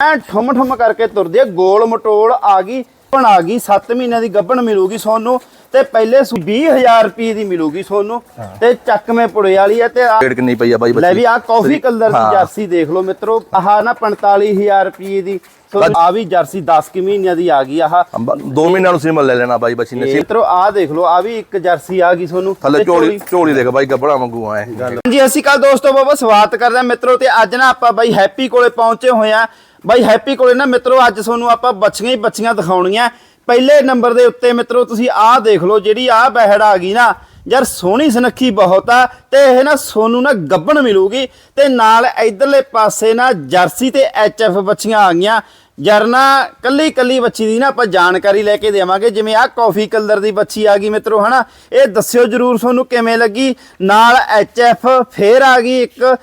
ਐ ਠੁੰਮ ਠੁੰਮ ਕਰਕੇ ਤੁਰਦੀ ਹੈ ਗੋਲ ਮਟੋਲ ਆ ਗਈ ਹੁਣ ਆ ਗਈ 7 ਮਹੀਨਿਆਂ ਦੀ ਗੱਭਣ ਮਿਲੂਗੀ ਸੋਨੂੰ ਤੇ ਪਹਿਲੇ ਸੂ 20000 ਰੁਪਏ ਦੀ ਮਿਲੂਗੀ ਸੋਨੂੰ ਤੇ ਚੱਕਵੇਂ ਪੁੜੇ ਵਾਲੀ ਹੈ ਤੇ ਆ ਰੇਟ ਕਿੰਨੀ ਪਈ ਆ ਬਾਈ ਲੈ ਵੀ ਆ ਕਾਫੀ ਕਲਰ ਦੀ। ਜਰਸੀ ਦੇਖ ਲਓ ਮਿੱਤਰੋ ਆਹ ਨਾ 45000 ਰੁਪਏ ਦੀ ਸੋ ਆ ਵੀ ਜਰਸੀ 10 ਕਿ ਮਹੀਨਿਆਂ ਦੀ ਆ ਗਈ ਆਹ। ਅੰਬਾ- ਦੋ ਮਹੀਨਿਆਂ ਨੂੰ ਸਿਮਲ ਲੈ ਲੈਣਾ ਬਾਈ ਬੱਚੀ ਨੇ। ਮਿੱਤਰੋ ਆ ਦੇਖ ਲਓ ਆ ਵੀ ਇੱਕ ਜਰਸੀ ਆ ਗਈ ਤੁਹਾਨੂੰ ਥੱਲੇ ਝੋਲੀ ਝੋਲੀ ਦੇਖ ਬਾਈ ਗੱਬੜਾ ਵਾਂਗੂ ਆਏ ਜੀ ਅਸੀਂ ਕੱਲ ਦੋਸਤੋ ਬਾਬਾ ਸਵਾਗਤ ਕਰਦੇ ਮਿੱਤਰੋ ਤੇ ਅੱਜ ਨਾ ਆਪਾਂ ਬਾਈ ਹੈਪੀ ਕੋਲੇ ਪਹੁੰਚੇ ਹੋਏ ਆ। ਬਾਈ ਹੈਪੀ ਕੋਲੇ ਨਾ ਮਿੱਤਰੋ, ਅੱਜ ਤੁਹਾਨੂੰ ਆਪਾਂ ਬੱਚੀਆਂ ਹੀ ਬੱਚੀਆਂ ਦਿਖਾਉਣੀਆਂ। ਪਹਿਲੇ ਨੰਬਰ ਦੇ ਉੱਤੇ ਮਿੱਤਰੋ, ਤੁਸੀਂ ਆਹ ਦੇਖ ਲਓ, ਜਿਹੜੀ ਆਹ ਬਹਿੜ ਆ ਗਈ ਨਾ, ਯਾਰ ਸੋਹਣੀ ਸੁਨੱਖੀ ਬਹੁਤ ਆ, ਤੇ ਇਹ ਨਾ ਸੋਨੂੰ ਨਾ ਗੱਬਣ ਮਿਲੂਗੀ, ਤੇ ਨਾਲ ਇਧਰਲੇ ਪਾਸੇ ਨਾ ਜਰਸੀ ਤੇ ਐਚਐਫ ਬੱਚੀਆਂ ਆ ਗਈਆਂ। ਯਾਰ ਨਾ ਕੱਲੀ ਕੱਲੀ ਬੱਚੀ ਦੀ ਨਾ ਆਪਾਂ ਜਾਣਕਾਰੀ ਲੈ ਕੇ ਦੇਵਾਂਗੇ, ਜਿਵੇਂ ਆਹ ਕਾਫੀ ਕਲਰ ਦੀ ਬੱਚੀ ਆ ਗਈ ਮਿੱਤਰੋ, ਹਨਾ? ਇਹ ਦੱਸਿਓ ਜਰੂਰ ਤੁਹਾਨੂੰ ਕਿਵੇਂ ਲੱਗੀ। ਨਾਲ ਐਚਐਫ ਫੇਰ ਆ ਗਈ ਇੱਕ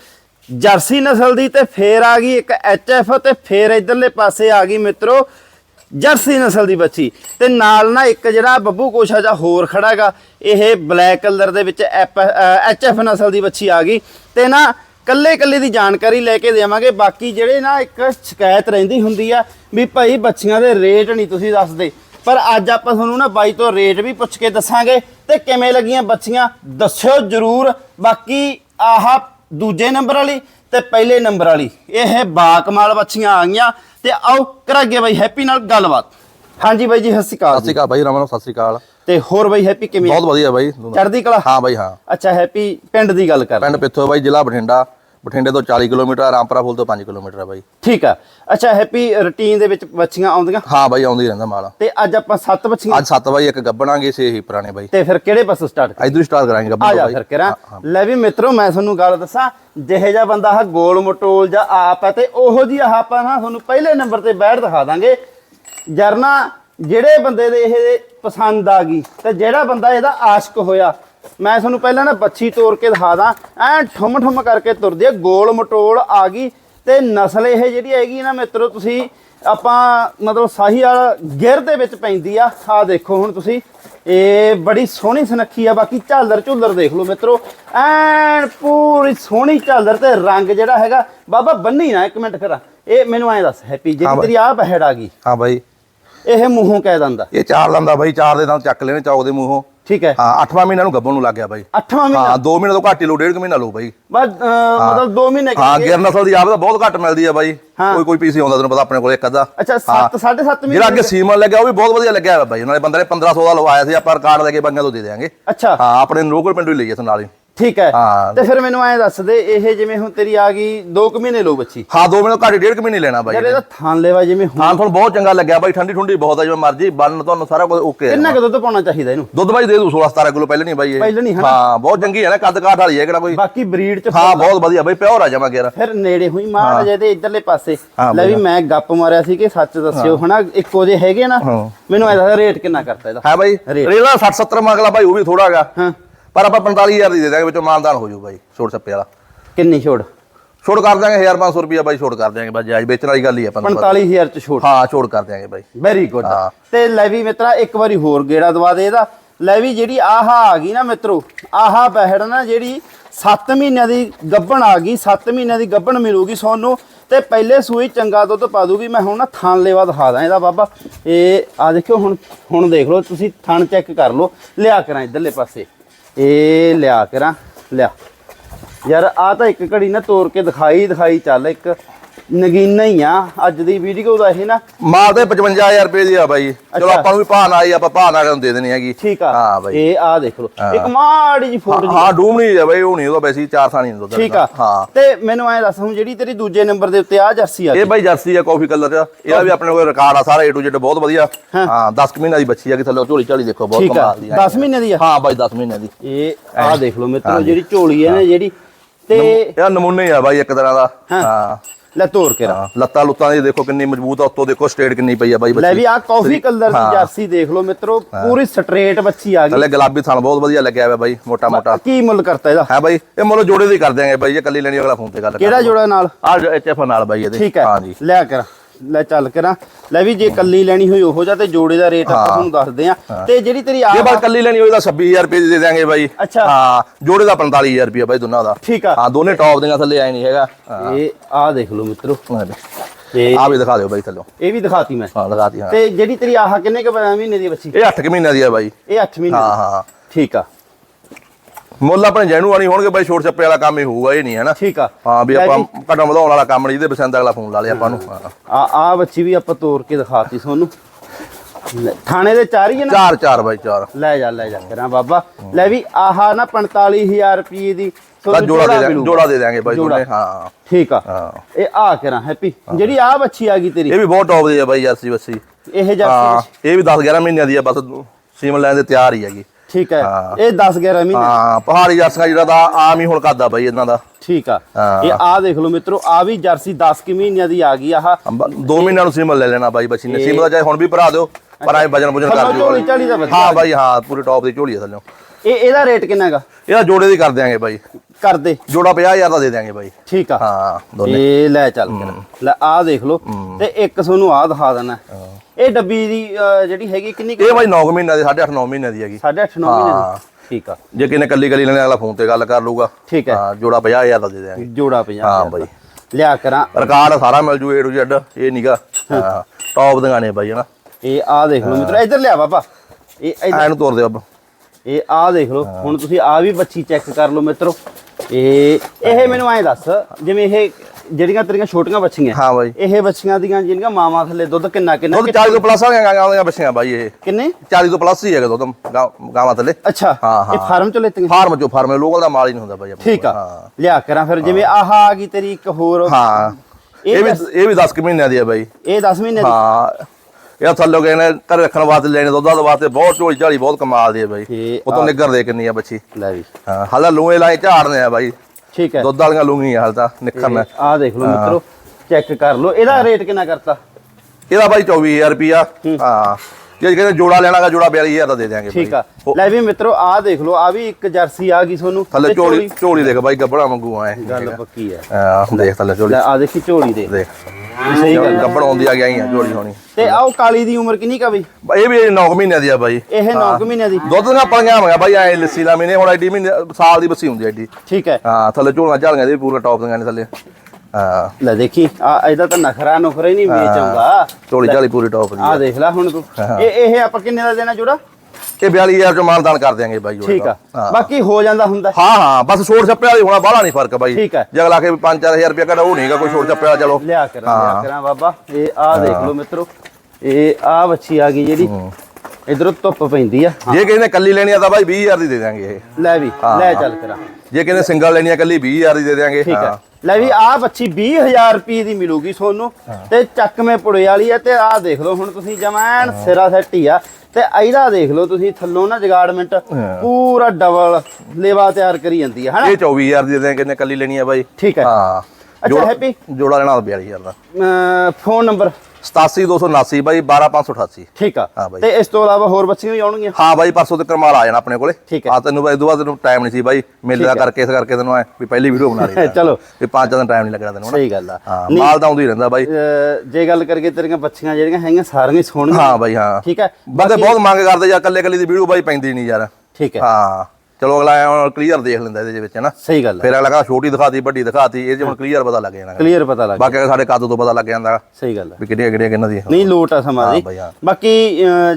ਜਰਸੀ ਨਸਲ ਦੀ ਤੇ ਫੇਰ ਆ ਗਈ ਇੱਕ ਐਚਐਫ ਤੇ ਫੇਰ ਇਧਰਲੇ ਪਾਸੇ ਆ ਗਈ ਮਿੱਤਰੋ, ਜਰਸੀ ਨਸਲ ਦੀ ਬੱਚੀ। ਤੇ ਨਾਲ ਨਾ ਇੱਕ ਜਿਹੜਾ ਬੱਬੂ ਕੋਸ਼ਾ ਜਾਂ ਹੋਰ ਖੜਾ ਹੈਗਾ, ਇਹ ਬਲੈਕ ਕਲਰ ਦੇ ਵਿੱਚ ਐਚਐਫ ਨਸਲ ਦੀ ਬੱਚੀ ਆ ਗਈ। ਤੇ ਨਾ ਕੱਲੇ ਕੱਲੇ ਦੀ ਜਾਣਕਾਰੀ ਲੈ ਕੇ ਦੇਵਾਂਗੇ, ਬਾਕੀ ਜਿਹੜੇ ਨਾ ਇੱਕ ਸ਼ਿਕਾਇਤ ਰਹਿੰਦੀ ਹੁੰਦੀ ਆ ਵੀ ਭਾਈ ਬੱਚੀਆਂ ਦੇ ਰੇਟ ਨਹੀਂ ਤੁਸੀਂ ਦੱਸਦੇ। ਪਰ ਅੱਜ ਆਪਾਂ ਤੁਹਾਨੂੰ ਨਾ ਬਾਈ ਤੋਂ ਰੇਟ ਵੀ ਪੁੱਛ ਕੇ ਦੱਸਾਂਗੇ ਤੇ ਕਿਵੇਂ ਲੱਗੀਆਂ ਬੱਚੀਆਂ, ਦੱਸਿਓ ਜਰੂਰ। ਬਾਕੀ ਆਹ ਦੂਜੇ ਨੰਬਰ ਵਾਲੀ ਤੇ ਪਹਿਲੇ ਨੰਬਰ ਵਾਲੀ। ਇਹ ਬਾਕਮਾਲ ਬੱਚੀਆਂ ਆ ਗਈਆਂ ਤੇ ਆਓ ਕਰਾਂਗੇ ਬਾਈ ਹੈਪੀ ਨਾਲ ਗੱਲਬਾਤ। ਹਾਂਜੀ ਬਾਈ ਜੀ ਸਤਿ ਸ਼੍ਰੀ ਅਕਾਲ ਸਤਿ ਸ਼੍ਰੀ ਅਕਾਲ ਬਾਈ ਰਮਨ ਸਤਿ ਸ਼੍ਰੀ ਅਕਾਲ। ਤੇ ਹੋਰ ਬਾਈ ਹੈਪੀ ਕਿਵੇਂ ਬਹੁਤ ਵਧੀਆ ਬਾਈ। ਚੜ੍ਹਦੀ ਕਲਾ? ਹਾਂ ਬਾਈ ਹਾਂ। ਅੱਛਾ ਹੈਪੀ ਪਿੰਡ ਦੀ ਗੱਲ ਕਰ ਪਿੰਡ ਪਿੱਥੋ ਬਾਈ ਜ਼ਿਲ੍ਹਾ ਬਠਿੰਡਾ। ਬਠਿੰਡੇ ਤੋਂ 40 ਕਿਲੋਮੀਟਰ ਰਾਮਪੁਰਾ ਫੁੱਲ ਤੋਂ 5 ਕਿਲੋਮੀਟਰ ਆ ਬਾਈ। ਠੀਕ ਆ। ਅੱਛਾ ਹੈਪੀ ਰੁਟੀਨ ਦੇ ਵਿੱਚ ਬੱਚੀਆਂ ਆਉਂਦੀਆਂ? ਹਾਂ ਬਾਈ ਆਉਂਦੀ ਰਹਿੰਦਾ ਮਾਲ। ਤੇ ਅੱਜ ਆਪਾਂ ਸੱਤ ਬੱਚੀਆਂ? ਅੱਜ ਸੱਤ ਬਾਈ ਇੱਕ ਗੱਬਣਾਂਗੇ ਛੇ ਹੀ ਪੁਰਾਣੇ ਬਾਈ। ਤੇ ਫਿਰ ਕਿਹੜੇ ਪਾਸੋਂ ਸਟਾਰਟ ਇਧਰ ਸਟਾਰਟ ਕਰਾਂਗੇ ਗੱਬਣ ਆ ਤੋਂ ਬਾਈ। ਫਿਰ ਕਰਾਂ। ਲੈ ਵੀ ਮਿੱਤਰੋ ਮੈਂ ਤੁਹਾਨੂੰ ਗੱਲ ਦੱਸਾਂ ਜਿਹੇ ਜਿਹਾ ਬੰਦਾ ਆ ਗੋਲ ਮਟੋਲ ਜਾਂ ਆਪ ਹੈ ਤੇ ਉਹੋ ਜੀ ਆਹ ਆਪਾਂ ਨਾ ਤੁਹਾਨੂੰ ਪਹਿਲੇ ਨੰਬਰ ਤੇ ਬੈਠ ਦਿਖਾ ਦਾਂਗੇ। ਜਰਨਾ ਜਿਹੜੇ ਬੰਦੇ ਦੇ ਇਹ ਪਸੰਦ ਆ ਗਈ ਤੇ ਜਿਹੜਾ ਬੰਦਾ ਇਹਦਾ ਆਸ਼ਕ ਹੋਇਆ ਮੈਂ ਤੁਹਾਨੂੰ ਪਹਿਲਾਂ ਨਾ ਬੱਚੀ ਤੋੜ ਕੇ ਦਿਖਾ ਦਾਂ। ਐ ਠੁੰਮ ਠੁੰਮ ਕਰਕੇ ਤੁਰਦੀ ਹੈ ਗੋਲ ਮਟੋਲ ਆ ਗਈ। ਤੇ ਨਸਲ ਇਹ ਜਿਹੜੀ ਹੈਗੀ ਨਾ ਮਿੱਤਰੋ ਤੁਸੀਂ ਆਪਾਂ ਮਤਲਬ ਸਾਹੀ ਵਾਲਾ ਗਿਰ ਦੇ ਵਿੱਚ ਪੈਂਦੀ ਆ। ਆ ਦੇਖੋ ਹੁਣ ਤੁਸੀਂ। ਇਹ ਬੜੀ ਸੋਹਣੀ ਸੁਨੱਖੀ ਆ ਬਾਕੀ ਝਾਲਰ ਝੁੱਲਰ ਦੇਖ ਲਓ ਮਿੱਤਰੋ। ਐਨ ਪੂਰੀ ਸੋਹਣੀ ਝਾਲਰ ਤੇ ਰੰਗ ਜਿਹੜਾ ਹੈਗਾ ਬਾਬਾ ਬੰਨੀ ਨਾ ਇੱਕ ਮਿੰਟ ਖਰਾ ਇਹ ਮੈਨੂੰ ਐਂ ਦੱਸ ਹੈਪੀ ਜਿਹੜੀ। ਤੇਰੀ ਆ ਬਹਿੜ ਆ ਗਈ। ਹਾਂ ਬਾਈ। ਇਹ ਮੂੰਹੋਂ ਕਹਿ ਦਿੰਦਾ। ਇਹ ਚਾਰ ਦੰਦਾ ਬਾਈ ਚਾਰ ਦੇ ਦੰਦ ਚੱਕ ਲੈਣੇ ਚੌਕ ਦੇ ਮੂੰਹੋਂ। ਠੀਕ ਹੈ। ਹਾਂ ਅੱਠਵਾਂ ਮਹੀਨਾ ਨੂੰ ਗੱਬਣ ਨੂੰ ਲੱਗ ਗਿਆ ਬਾਈ। ਅੱਠਵਾਂ ਮਹੀਨਾ? ਹਾਂ 2 ਮਹੀਨੇ ਤੋਂ ਘੱਟ ਹੀ ਲੋ ਡੇਢ ਕੁ ਮਹੀਨਾ ਲੋ ਬਾਈ। ਬਸ ਮਤਲਬ 2 ਮਹੀਨੇ ਹਾਂ ਗਿਰ ਨਸਲ ਦੀ ਆਪ ਤਾਂ ਬਹੁਤ ਘੱਟ ਮਿਲਦੀ ਆ ਬਾਈ। ਕੋਈ ਕੋਈ ਪੀਸੀ ਆਉਂਦਾ ਤੈਨੂੰ ਪਤਾ ਆਪਣੇ ਕੋਲ ਇੱਕ ਅੱਧਾ। ਅੱਛਾ 7 7.5 ਜਿਹੜਾ ਅੱਗੇ ਮਹੀਨੇ ਸੀਮਨ ਲੱਗਿਆ ਉਹ ਵੀ ਬਹੁਤ ਵਧੀਆ ਲੱਗਿਆ ਬਾਈ। ਉਹਨਾਂ ਨੇ ਬੰਦੇ ਨੇ 1500 ਦਾ ਲਵਾਇਆ ਸੀ ਆਪਾਂ ਰਿਕਾਰਡ ਲੈ ਕੇ ਬੰਗਾਂ ਤੋਂ ਦੇ ਦੇਾਂਗੇ ਅੱਛਾ। ਹਾਂ ਆਪਣੇ ਲੋਕਲ ਪਿੰਡੋਂ ਹੀ ਲਈ ਇਸ ਨਾਲ ਹੀ। ਠੀਕ ਹੈ। ਹਾਂ। ਤੇ ਫਿਰ ਮੈਨੂੰ ਐਂ ਦੱਸ ਦੇ ਇਹ ਜਿਵੇਂ ਹੁਣ ਤੇਰੀ ਆ ਗਈ 2 ਕੁ ਮਹੀਨੇ ਲੋ ਬੱਚੀ। ਹਾਂ 2 ਮਹੀਨੇ ਘੱਟ ਡੇਢ ਕੁ ਮਹੀਨੇ ਲੈਣਾ ਬਾਈ ਯਾਰ ਇਹਦਾ ਥਾਨ ਲੈਵਾ ਜਿਵੇਂ ਹੁਣ। ਹਾਂ ਤੁਹਾਨੂੰ ਬਹੁਤ ਚੰਗਾ ਲੱਗਿਆ ਬਾਈ ਠੰਡੀ ਠੁੰਡੀ ਬਹੁਤ ਆ ਜਿਵੇਂ ਮਰਜ਼ੀ ਬੰਨ ਤੁਹਾਨੂੰ ਸਾਰਾ ਕੁਝ ਓਕੇ ਕਿੰਨਾ ਕੁ ਦੁੱਧ ਪਾਉਣਾ ਚਾਹੀਦਾ ਇਹਨੂੰ। ਦੁੱਧ ਬਾਈ ਦੇ ਦੂ 16 17 ਕਿਲੋ ਪਹਿਲੇ ਨਹੀਂ ਬਾਈ ਇਹ। ਪਹਿਲਾਂ ਨਹੀਂ? ਹਾਂ ਬਹੁਤ ਚੰਗੀ ਹੈ ਨਾ ਕੱਦ ਕਾਠ ਵਾਲੀ ਹੈ ਕਿਹੜਾ ਕੋਈ। ਬਾਕੀ ਬਰੀਡ ਚ ਹਾਂ ਬਹੁਤ ਵਧੀਆ ਬਾਈ ਪਿਓਰ ਆ ਜਾਵਾਂ ਗੇਰ ਫਿਰ ਨੇੜੇ ਹੋਈ ਮਾਰ ਜੇ ਤੇ ਇਧਰਲੇ ਪਾਸੇ। ਲੈ ਵੀ। ਮੈਂ ਗੱਪ ਮਾਰਿਆ ਸੀ ਕਿ ਸੱਚ ਦੱਸਿਓ ਹਨਾ ਇੱਕੋ ਜੇ ਹੈਗੇ ਨਾ। ਮੈਨੂੰ ਇਹਦਾ ਰੇਟ ਕਿੰਨਾ ਕਰਤਾ ਇਹਦਾ? ਹੈ ਬਾਈ। ਰੇਲਾ 60 70 ਮੰਗਲਾ ਬਾਈ ਉਹ ਵੀ ਥੋੜਾ ਹਾਂ। ਪਰ ਆਪਾਂ 45000 ਦੀ ਦੇ ਦਾਂਗੇ ਵਿੱਚੋਂ ਮਾਨਦਾਨ ਹੋ ਜਾਊ ਬਾਈ ਛੋੜ ਛੱਪੇ ਵਾਲਾ। ਕਿੰਨੀ ਛੋੜ? ਛੋੜ ਕਰ ਦਾਂਗੇ 1500 ਰੁਪਿਆ ਬਾਈ ਛੋੜ ਕਰ ਦਿਆਂਗੇ ਬਸ ਜਾਇਜ਼ ਵੇਚਣ ਵਾਲੀ ਗੱਲ ਹੀ ਪਤਾ। 45000 ਚ ਛੋੜ। ਹਾਂ ਛੋੜ ਕਰ ਦਿਆਂਗੇ ਬਾਈ। Very good. ਤੇ ਲੈ ਵੀ ਮਿੱਤਰਾ ਇੱਕ ਵਾਰੀ ਹੋਰ ਗੇੜਾ ਦਵਾ ਦੇ ਇਹਦਾ। ਲੈ ਵੀ ਜਿਹੜੀ ਆਹਾ ਆ ਗਈ ਨਾ ਮਿੱਤਰੋ ਆਹਾ ਬਹਿੜ ਨਾ ਜਿਹੜੀ 7 ਮਹੀਨਿਆਂ ਦੀ ਗੱਭਣ ਆ ਗਈ 7 ਮਹੀਨਿਆਂ ਦੀ ਗੱਭਣ ਮਿਲੂਗੀ ਸੋਨੂੰ। ਤੇ ਪਹਿਲੇ ਸੂਈ ਚੰਗਾ ਦੁੱਧ ਪਾ ਦੂਗੀ ਮੈਂ ਹੁਣ ਨਾ ਥਣ ਲੇਵਾ ਦਿਖਾ ਦਾਂ ਇਹਦਾ ਬਾਬਾ। ਇਹ ਆ ਦੇਖਿਓ ਹੁਣ ਹੁਣ ਦੇਖ ਲਓ ਤੁਸੀਂ ਥਣ ਚੈੱਕ ਕਰ ਲਓ। ਲਿਆ ਕਰਾਂ ਇਧਰਲੇ ਪਾਸੇ। ਇਹ ਲਿਆ ਕਰਾਂ, ਲਿਆ। ਯਾਰ ਆ ਤਾਂ ਇੱਕ ਘੜੀ ਨਾ ਤੋੜ ਕੇ ਦਿਖਾਈ ਦਿਖਾਈ ਚੱਲ ਇੱਕ। ਨਗੀਨਾ ਹੀ ਆ। ਅੱਜ ਦੀ ਵੀਡੀਓ ਦਾ ਇਹ ਨਾ। ਮਾਲ ਤੇ 55000 ਰੁਪਏ ਦੀ ਆ ਬਾਈ। ਚਲੋ। ਆਪਾਂ ਨੂੰ ਵੀ ਭਾਅ ਆਈ ਆਪਾਂ ਭਾਅ ਨਾ ਨੂੰ ਦੇ ਦੇਣੀ ਹੈਗੀ? ਠੀਕ ਆ। ਹਾਂ ਬਾਈ। ਇਹ ਆ ਦੇਖ ਲਓ। ਇੱਕ ਮਾੜੀ ਜੀ ਫੋਟੋ ਹਾਂ ਡੂਮਣੀ ਆ ਬਾਈ ਉਹ ਨਹੀਂ ਉਹਦਾ ਵੈਸੇ ਹੀ ਚਾਰ ਸਾਣੀ ਦੁੱਧ ਠੀਕ। ਆ। ਹਾਂ। ਤੇ ਮੈਨੂੰ ਐ ਦੱਸ ਹੁਣ ਜਿਹੜੀ ਤੇਰੀ ਦੂਜੇ ਨੰਬਰ ਦੇ ਉੱਤੇ ਆ ਜਰਸੀ ਆ ਇਹ ਬਾਈ ਜਰਸੀ ਆ ਕਾਫੀ ਕਲਰ ਦਾ ਇਹਦਾ ਵੀ ਆਪਣੇ ਕੋਲ ਰਿਕਾਰਡ ਆ ਸਾਰਾ A to Z ਬਹੁਤ ਵਧੀਆ। ਹਾਂ। 10 ਕੁ ਮਹੀਨਾ ਦੀ ਬੱਚੀ ਆ ਕਿ ਥੱਲੇ ਝੋਲੀ ਝਾਲੀ ਦੇਖੋ ਬਹੁਤ ਆ। ਕਮਾਲ ਦੀ 10 ਮਹੀਨੇ ਦੀ ਆ? ਹਾਂ ਬਾਈ 10 ਮਹੀਨਿਆਂ ਦੀ। ਇਹ ਆ ਦੇਖ ਲਓ ਮਿੱਤਰੋ ਜਿਹੜੀ ਝੋਲੀ ਹੈ ਨਾ ਜਿਹੜੀ। ਤੇ ਇਹ ਨਮੂਨੇ ਹੀ ਆ ਬਾਈ ਇੱਕ ਤਰ੍ਹਾਂ ਦਾ। ਹਾਂ। ਲੈ ਤੋੜ ਕੇ ਹਾਂ। ਲੱਤਾਂ ਲੁੱਤਾਂ ਦੀ ਦੇਖੋ ਕਿੰਨੀ ਮਜ਼ਬੂਤ ਆ ਉੱਤੋਂ ਦੇਖੋ ਸਟੇਟ ਕਿੰਨੀ ਪਈ ਆ ਬਾਈ ਲੈ ਬੱਚੀ ਵੀ ਆ ਕਾਫੀ ਕਲਰ ਦੀ। ਜਰਸੀ ਦੇਖ ਲਓ ਮਿੱਤਰੋ ਪੂਰੀ ਸਟ੍ਰੇਟ ਬੱਚੀ ਆ ਗਈ। ਥੱਲੇ ਗੁਲਾਬੀ ਥਣ ਬਹੁਤ ਵਧੀਆ ਲੱਗਿਆ ਹੋਇਆ ਬਾਈ ਮੋਟਾ ਮੋਟਾ। ਕੀ ਮੁੱਲ ਕਰਤਾ ਇਹਦਾ? ਹੈ ਬਾਈ ਇਹ ਮੁੱਲ ਜੋੜੇ ਦੀ ਕਰ ਦਿਆਂਗੇ ਬਾਈ ਜੇ ਕੱਲੀ ਲੈਣੀ ਅਗਲਾ ਫੋਨ ਤੇ ਗੱਲ ਕਰ ਕਿਹੜਾ ਜੋੜਾ ਨਾਲ? ਆ ਐਚਐਫ ਨਾਲ ਬਾਈ ਇਹਦੇ। ਠੀਕ ਹੈ ਹਾਂ ਜੀ। ਲਿਆ ਕਰ। ਲੈ ਚੱਲ ਕਰਾਂ ਲੈ ਵੀ ਜੇ ਕੱਲੀ ਲੈਣੀ ਹੋਈ ਉਹੋ ਜਿਹਾ ਤੇ ਜੋੜੇ ਦਾ ਰੇਟ ਆਪਾਂ ਤੁਹਾਨੂੰ ਦੱਸਦੇ ਆ। ਤੇ ਜਿਹੜੀ ਤੇਰੀ ਆ ਜੇ ਬਾਤ ਕੱਲੀ ਲੈਣੀ ਹੋਈ ਤਾਂ 26000 ਰੁਪਏ ਦੀ ਦਾਂਗੇ ਬਾਈ। ਹਾਂ ਜੋੜੇ ਦਾ 45000 ਰੁਪਏ ਬਾਈ ਦੋਨਾਂ ਦਾ। ਠੀਕ ਆ। ਹਾਂ ਦੋਨੇ ਟੌਪ ਦੀਆਂ ਥੱਲੇ ਆਏ ਨਹੀਂ ਹੈਗਾ। ਇਹ ਆ ਦੇਖ ਲਓ ਮਿੱਤਰੋ। ਤੇ ਆ ਵੀ ਦਿਖਾ ਦਿਓ ਬਾਈ ਥੱਲੋਂ। ਇਹ ਵੀ ਦਿਖਾਤੀ ਮੈਂ। ਹਾਂ ਦਿਖਾਤੀ ਹਾਂ। ਤੇ ਜਿਹੜੀ ਤੇਰੀ ਆਹ ਕਿੰਨੇ ਕ ਮਹੀਨੇ ਦੀ ਬੱਚੀ? ਇਹ 8 ਮਹੀਨਿਆਂ ਦੀ ਆ ਬਾਈ। ਇਹ 8 ਮਹੀਨੇ ਹਾਂ ਹਾਂ। ਠੀਕ ਆ। ਮੁੱਲ ਆਪਣੇ ਜੈਨੂ ਵਾਲੀ ਹੋਣਗੇ ਬਾਈ ਛੋਟ ਛੱਪੇ ਵਾਲਾ ਕੰਮ ਹੀ ਹੋਊਗਾ ਇਹ ਨਹੀਂ ਹੈ ਨਾ? ਠੀਕ ਆ। ਹਾਂ ਵੀ ਆਪਾਂ ਕਦਮ ਵਧਾਉਣ ਵਾਲਾ ਕੰਮ ਨਹੀਂ ਜਿਹਦੇ ਪਸੰਦ ਅਗਲਾ ਫੋਨ ਲਾ ਲਿਆ ਆਪਾਂ ਨੂੰ। ਆ ਆ ਬੱਚੀ ਵੀ ਆਪਾਂ ਤੋੜ ਕੇ ਦਿਖਾਤੀ ਤੁਹਾਨੂੰ। ਥਾਣੇ ਦੇ ਚਾਰ ਹੀ ਨਾ? ਚਾਰ ਚਾਰ ਬਾਈ ਚਾਰ। ਲੈ ਜਾ ਲੈ ਜਾ ਕਰਾਂ ਬਾਬਾ। ਲੈ ਵੀ ਆਹ ਨਾ 45000 ਰੁਪਏ ਦੀ ਤੁਹਾਨੂੰ ਜੋੜਾ ਦੇ। ਜੋੜਾ ਦੇ ਦਿਆਂਗੇ ਬਾਈ ਜੋੜਾ। ਦੋਨੇ ਹਾਂ। ਠੀਕ ਆ। ਇਹ ਆ ਕਰਾਂ ਹੈਪੀ। ਜਿਹੜੀ ਆ ਬੱਚੀ ਆ ਗਈ ਤੇਰੀ। ਇਹ ਵੀ ਬਹੁਤ ਟੌਪ ਦੀ ਆ ਬਾਈ ਜਰਸੀ ਬੱਸੀ ਇਹ ਜਰਸੀ ਇਹ ਵੀ 10 11 ਮਹੀਨਿਆਂ ਦੀ ਆ ਬਸ ਸੀਮਨ ਲੈਣ ਦੇ ਤਿਆਰ ਹੀ ਹੈਗੀ। ਠੀਕ ਹੈ। ਹਾਂ। ਇਹ 10 11 ਮਹੀਨੇ। ਹਾਂ ਪਹਾੜੀ ਜਰਸੀਆਂ ਜਿਹੜਾ ਦਾ ਆਮ ਹੀ ਹੁਣ ਕਰਦਾ ਬਾਈ ਇਹਨਾਂ ਦਾ। ਠੀਕ ਆ। ਹਾਂ। ਇਹ ਆ ਦੇਖ ਲਓ ਮਿੱਤਰੋ ਆ ਵੀ ਜਰਸੀ 10 ਕਿ ਮਹੀਨਿਆਂ ਦੀ ਆ ਗਈ ਆਹ 2 ਮਹੀਨਿਆਂ ਨੂੰ ਸੀਮਨ ਲੈ ਲੈਣਾ ਬਾਈ ਬੱਚੀ ਨੇ। ਸੀਮਨ ਦਾ ਚਾਹੇ ਹੁਣ ਵੀ ਭਰਾ ਦਿਓ ਪਰ ਐ ਵਜਨ ਵਜਨ ਕਰ ਥੱਲੋਂ ਦਿਓ ਝੋਲੀ ਝਾਲੀ ਦਾ ਵਧੀਆ ਹਾਂ ਬਾਈ ਹਾਂ ਪੂਰੇ ਟੌਪ ਦੀ ਝੋਲੀ ਆ ਥੱਲੋਂ। ਇਹ ਇਹਦਾ ਰੇਟ ਕਿੰਨਾ ਹੈਗਾ? ਇਹਦਾ ਜੋੜੇ ਦੀ ਕਰ ਦਿਆਂਗੇ ਬਾਈ। ਕਰ ਦੇ। ਜੋੜਾ 50000 ਦਾ ਦੇ ਦਿਆਂਗੇ ਬਾਈ। ਠੀਕ ਆ। ਹਾਂ ਦੋਨੇ। ਇਹ ਲੈ ਚੱਲ ਕੇ ਲੈ ਆ ਦੇਖ ਲਓ। ਤੇ ਇੱਕ ਤੁਹਾਨੂੰ ਆ ਦਿਖਾ ਦੇਣਾ। ਇਹ ਡੱਬੀ ਦੀ ਜਿਹੜੀ ਹੈਗੀ ਕਿੰਨੀ ਇਹ ਬਾਈ 9 ਮਹੀਨਿਆਂ ਦੀ 8.5 9 ਮਹੀਨਿਆਂ ਦੀ ਹੈਗੀ। 8.5 9 ਮਹੀਨੇ। ਦੀ। ਠੀਕ ਆ। ਜੇ ਕਿਨੇ ਕੱਲੀ ਕੱਲੀ ਲੈਣੇ ਅਗਲਾ ਫੋਨ ਤੇ ਗੱਲ ਕਰ ਲੂਗਾ ਠੀਕ ਹੈ। ਹਾਂ ਜੋੜਾ 50000 ਦਾ ਦੇ ਦਿਆਂਗੇ। ਜੋੜਾ 50 ਹਾਂ ਬਾਈ। ਲਿਆ ਕਰਾਂ। ਰਿਕਾਰਡ ਸਾਰਾ ਮਿਲ ਜੂ ਏ ਟੂ ਜ਼ੈਡ ਇਹ ਨੀਗਾ। ਹਾਂ। ਟੌਪ ਨੇ ਬਾਈ ਹਨਾ। ਇਹ ਆ ਦੇਖ ਲਓ ਮਿੱਤਰੋ ਇੱਧਰ ਲਿਆ ਬਾਬਾ। ਇਹ ਇੱਧਰ- ਐ ਨੂੰ ਤੋਰ ਦਿਓ ਅੱਬ। ਇਹ ਆ ਦੇਖ ਲਓ। ਹੁਣ ਤੁਸੀਂ ਆ ਵੀ ਬੱਚੀ ਚੈੱਕ ਕਰ ਲਓ ਮਿੱਤਰੋ। ਇਹ ਇਹ ਮੈਨੂੰ ਐਂ ਦੱਸ ਜਿਵੇਂ ਇਹ ਜਿਹੜੀਆਂ ਤੇਰੀਆਂ ਛੋਟੀਆਂ ਬੱਚੀਆਂ ਹਾਂ ਬਾਈ। ਇਹ ਬੱਚੀਆਂ ਦੀਆਂ ਜਿਹੜੀਆਂ ਮਾਵਾਂ ਥੱਲੇ ਦੁੱਧ ਕਿੰਨਾ ਕਿੰਨਾ ਦੁੱਧ 40 ਤੋਂ ਪਲੱਸ ਆ ਗਾਂ ਦੀਆਂ ਬੱਚੀਆਂ ਬਾਈ ਇਹ। ਕਿੰਨੇ? 40 ਤੋਂ ਪਲੱਸ ਹੀ ਹੈਗਾ ਦੁੱਧ ਗਾਵਾਂ ਥੱਲੇ। ਅੱਛਾ ਹਾਂ, ਹਾਂ। ਇਹ ਫਾਰਮ ਚੋਂ ਲੈਤੀਆਂ? ਫਾਰਮ ਚੋਂ ਫਾਰਮ ਲੋਕਲ ਦਾ ਮਾਲ ਹੀ ਨਹੀਂ ਹੁੰਦਾ ਬਾਈ ਠੀਕ ਆ। ਲਿਆ ਕਰਾਂ ਫਿਰ ਜਿਵੇਂ ਆਹ ਆ ਗਈ ਤੇਰੀ ਇੱਕ ਹੋਰ। ਹਾਂ। ਇਹ ਵੀ ਇਹ ਵੀ 10 ਕੁ ਮਹੀਨਿਆਂ ਦੀ ਆ ਬਾਈ। ਇਹ 10 ਮਹੀਨੇ ਦੀ? ਹਾਂ। ਇਹ ਥੱਲੇ ਗਏ ਨੇ ਘਰ ਰੱਖਣ ਵਾਸਤੇ ਲੈਣੇ ਦੁੱਧ ਦੇ ਵਾਸਤੇ ਬਹੁਤ ਝੋਲੀ ਝਾਲੀ ਬਹੁਤ ਕਮਾਲ ਦੀ ਆ ਬਾਈ। ਇਹ ਉਹ ਤੋਂ ਨਿੱਗਰ ਦੇ ਕਿੰਨੀ ਆ ਬੱਚੀ? ਲੈ ਵੀ। ਹਾਂ ਹਾਲਾ ਲੂਏ ਲਾਏ ਝਾੜਨੇ ਆ ਬਾਈ। ਠੀਕ ਹੈ। ਦੁੱਧ ਵਾਲੀਆਂ ਲੂੰਗੀਆਂ ਹਾਲ ਤਾਂ ਨਿੱਖਰ ਆ ਦੇਖ ਲਓ ਮਿੱਤਰੋ ਚੈੱਕ ਕਰ ਲਓ। ਇਹਦਾ ਰੇਟ ਕਿੰਨਾ ਕਰਤਾ? ਇਹਦਾ ਬਾਈ 24000 ਰੁਪਿਆ ਹਾਂ। ਜੇ ਕਹਿੰਦੇ ਜੋੜਾ ਲੈਣਾਗਾ ਜੋੜਾ 42000 ਦਾ ਦੇ ਦਿਆਂਗੇ ਠੀਕ ਆ। ਲੈ ਵੀ ਮਿੱਤਰੋ ਆ ਦੇਖ ਲਓ ਆ ਵੀ ਇੱਕ ਜਰਸੀ ਆ ਗਈ ਤੁਹਾਨੂੰ। ਥੱਲੇ ਝੋਲੀ ਝੋਲੀ ਦੇਖ ਬਾਈ ਗੱਬੜਾ ਵਾਂਗੂ ਆਏ। ਗੱਲ ਪੱਕੀ ਹੈ। ਹਾਂ ਦੇਖ ਥੱਲੇ ਝੋਲੀ। ਲੈ ਆ ਦੇਖੀ ਝੋਲੀ ਦੇਖ। ਆ। ਗੱਬੜ ਆਉਂਦੀ ਆ ਗਈ ਆ ਝੋਲੀ ਹੋਣੀ। ਤੇ ਆਓ ਕਾਲੀ ਦੀ ਉਮਰ ਕਿੰਨੀ ਕਾ ਬਈ? ਇਹ ਵੀ 9 ਮਹੀਨਿਆਂ ਦੀ ਆ ਬਾਈ। ਇਹ 9 ਮਹੀਨਿਆਂ ਦੀ। ਦੁੱਧ ਦੀਆਂ ਪਲੀਆਂ ਹੋਗਾ ਬਾਈ ਐ ਲੱਸੀ ਲਾ ਮਹੀਨੇ ਹੁਣ ਐਡੀ ਮਹੀਨੇ ਸਾਲ ਦੀ ਬੱਸੀ ਹੁੰਦੀ ਐਡੀ। ਠੀਕ ਹੈ ਹਾਂ ਥੱਲੇ ਝੋਲੀਆਂ ਝਾਲੀਆਂ ਦੇ ਪੂਰਾ ਟੌਪ ਦੀਆਂ ਨੇ ਥੱਲੇ। ਹਾਂ। ਲੈ ਦੇਖੀ ਆ ਇਹਦਾ ਤਾਂ ਨਖਰਾ ਨੁਖਰਾ ਹੀ ਨਹੀਂ ਵੇਚ ਆਉਂਦਾ। ਝੋਲੀ ਝਾਲੀ ਪੂਰੀ ਟੌਪ ਦੀ ਆ। ਦੇਖ ਲੈ ਹੁਣ ਤੂੰ। ਇਹ ਇਹ ਆਪਾਂ ਕਿੰਨੇ ਦਾ ਦੇਣਾ ਜੋੜਾ? ਇਹ 42000 ਚ ਮਾਨਦਾਨ ਕਰ ਦਿਆਂਗੇ ਬਾਈ ਠੀਕ ਆ। ਬਾਕੀ ਹੋ ਜਾਂਦਾ ਹੁੰਦਾ। ਹਾਂ ਹਾਂ ਬਸ ਛੋੜ ਛੱਪੇ ਵਾਲੀ ਹੋਣਾ ਬਾਹਲਾ ਨਹੀਂ ਫ਼ਰਕ ਬਾਈ। ਠੀਕ ਹੈ। ਜੇ ਅਗਲਾ ਕੇ 5-4000 ਰੁਪਏ ਕਢਾ ਉਹ ਨਹੀਂਗਾ ਕੋਈ ਛੋੜ ਛੱਪੇ ਵਾਲਾ ਚਲੋ। ਲਿਆ ਕਰਾਂ ਲਿਆ ਕਰਾਂ ਬਾਬਾ। ਇਹ ਆ ਦੇਖ ਲਓ ਮਿੱਤਰੋ। ਇਹ ਆ ਬੱਚੀ ਆ ਗਈ ਜਿਹੜੀ। ਇਧਰੋਂ ਧੁੱਪ ਪੈਂਦੀ ਆ। ਜੇ ਕਿਸੇ ਨੇ ਕੱਲੀ ਲੈਣੀ ਆ ਤਾਂ ਬਾਈ 20000 ਦੀ ਦੇ ਇਹ। ਲੈ ਵੀ ਲੈ ਚੱਲ ਕਰਾਂ ਜੇ ਕਿਸੇ ਨੇ ਸਿੰਗਲ ਲੈਣੀ ਆ ਕੱਲੀ 20000 ਦੀ ਦੇ ਦਿਆਂਗੇ ਠੀਕ ਹਾਂ। ਲੈ ਵੀ ਆ ਬੱਚੀ 20000 ਰੁਪਏ ਦੀ ਮਿਲੂਗੀ ਤੁਹਾਨੂੰ। ਤੇ ਚੱਕਵੇਂ ਪੁੜੇ ਵਾਲੀ ਆ ਤੇ ਆ ਦੇਖ ਲਓ ਹੁਣ ਤੁਸੀਂ ਜਮੈਨ ਸਿਰਾ ਸੈੱਟ ਹੀ ਆ। ਤੇ ਇਹਦਾ ਦੇਖ ਲਓ ਤੁਸੀਂ ਥੱਲੋਂ ਨਾ ਜਗਾੜਮੈਂਟ ਪੂਰਾ ਡਬਲ ਲੇਵਾ ਤਿਆਰ ਕਰੀ ਜਾਂਦੀ ਆ ਹਨਾ? ਇਹ 24000 ਦੀ ਦੇ ਦਿਆਂਗੇ ਕਿਸੇ ਨੇ ਕੱਲੀ ਲੈਣੀ ਆ ਬਾਈ। ਠੀਕ ਹੈ ਹਾਂ। ਅੱਛਾ ਹੈਪੀ? ਜੋੜਾ ਲੈਣਾ 42000 ਦਾ। Phone number? 87279 ਬਾਈ 12588 ਠੀਕ ਆ। ਤੇ ਇਸ ਤੋਂ ਇਲਾਵਾ ਹੋਰ ਬੱਚੀਆਂ ਵੀ ਆਉਣਗੀਆਂ? ਹਾਂ ਬਾਈ ਪਰਸੋਂ ਤੱਕ ਮਾਲ ਆ ਜਾਣਾ ਆਪਣੇ ਕੋਲੇ। ਹਾਂ ਤੈਨੂੰ ਬਾਈ ਬਾਅਦ ਤੈਨੂੰ ਟਾਈਮ ਨਹੀਂ ਸੀ ਬਾਈ। ਮੇਲੇ ਦਾ ਕਰਕੇ ਇਸ ਕਰਕੇ ਤੈਨੂੰ ਐ ਵੀ ਪਹਿਲੀ ਵੀਡੀਓ ਬਣਾ ਲਈ ਚਲੋ। ਵੀ ਪੰਜ ਦਿਨ ਟਾਈਮ ਨਹੀਂ ਲੱਗਣਾ ਤੈਨੂੰ ਸਹੀ ਗੱਲ ਆ। ਮਾਲ ਤਾਂ ਆਉਂਦਾ ਹੀ ਰਹਿੰਦਾ ਬਾਈ। ਜੇ ਗੱਲ ਕਰਕੇ ਤੇਰੀਆਂ ਬੱਚੀਆਂ ਜਿਹੜੀਆਂ ਹੈਗੀਆਂ ਸਾਰੀਆਂ ਸੋਹਣੀਆਂ। ਹਾਂ ਬਾਈ ਹਾਂ। ਠੀਕ ਹੈ ਬੰਦੇ ਬਹੁਤ ਮੰਗ ਕਰਦੇ ਯਾਰ ਕੱਲੇ ਕੱਲੇ ਦੀ ਵੀਡੀਓ ਬਾਈ ਪੈਂਦੀ ਨਹੀਂ ਯਾਰ। ਠੀਕ ਹੈ ਹਾਂ। ਚਲੋ ਅਗਲਾ ਕਲੀਅਰ ਦੇਖ ਲੈਂਦਾ ਇਹਦੇ ਵਿੱਚ ਹਨਾ? ਸਹੀ ਗੱਲ ਆ। ਫਿਰ ਅਗਲਾ ਕਹਿੰਦਾ ਛੋਟੀ ਦਿਖਾਤੀ ਵੱਡੀ ਦਿਖਾਤੀ ਇਹ ਹੁਣ ਕਲੀਅਰ ਪਤਾ ਲੱਗ ਜਾਣਾ। ਕਲੀਅਰ ਪਤਾ ਲੱਗ ਬਾਕੀ ਸਾਡੇ ਕੱਦ ਤੋਂ ਪਤਾ ਲੱਗ ਜਾਂਦਾ। ਸਹੀ ਗੱਲ ਆ। ਵੀ ਕਿਹੜੀਆਂ ਕਿਹੜੀਆਂ ਕਿੰਨਾਂ ਦੀ ਨਹੀਂ ਲੋਟ ਆ ਸਮਾਂ ਦੀ। ਹਾਂ। ਬਾਕੀ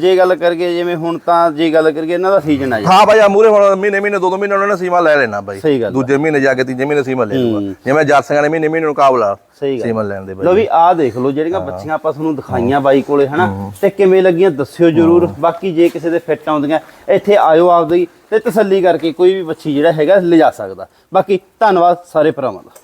ਜੇ ਗੱਲ ਕਰਕੇ ਜਿਵੇਂ ਹੁਣ ਤਾਂ ਜੇ ਗੱਲ ਕਰੀਏ ਇਹਨਾਂ ਦਾ ਸੀਜ਼ਨ ਆ ਜੀ। ਹਾਂ ਬਾਈ ਆ ਮੂਰੇ ਹੁਣ ਮਹੀਨੇ ਮਹੀਨੇ ਦੋ ਦੋ ਮਹੀਨੇ ਉਹਨਾਂ ਨੇ ਸੀਮਾ ਲੈ ਲੈਣਾ ਬਾਈ। ਸਹੀ ਗੱਲ ਆ। ਦੂਜੇ ਮਹੀਨੇ ਜਾ ਕੇ ਤੀਜੇ ਮਹੀਨੇ ਸੀਮਾ ਲੈ ਲੂਗਾ ਹੂੰ। ਜਿਵੇਂ ਜਰਸੀਆਂ ਨੇ ਮਹੀਨੇ ਮਹੀਨੇ ਨੂੰ ਕਾਬਲਾ ਸਹੀ ਗੱਲ ਸੀਮਾ ਲੈਣ ਦੇ ਬਾਈ। ਲੋ ਵੀ ਆਹ ਦੇਖ ਲਓ ਜਿਹੜੀਆਂ ਬੱਚੀਆਂ ਆਪਾਂ ਤੁਹਾਨੂੰ ਦਿਖਾਈਆਂ ਬਾਈ ਕੋਲੇ ਹਨਾ? ਤੇ ਕਿਵੇਂ ਲੱਗੀਆਂ ਦੱਸਿਓ ਜਰੂਰ। ਬਾਕੀ ਜੇ ਕਿਸੇ ਦੇ ਫਿੱਟ ਆਉਂਦੀਆਂ ਇੱਥੇ ਆਇਓ ਆਪਦੀ ਤੇ ਤਸੱਲੀ ਕਰਕੇ ਕੋਈ ਵੀ ਬੱਚੀ ਜਿਹੜਾ ਹੈਗਾ ਲਿਜਾ ਸਕਦਾ। ਬਾਕੀ ਧੰਨਵਾਦ ਸਾਰੇ ਭਰਾਵਾਂ ਦਾ।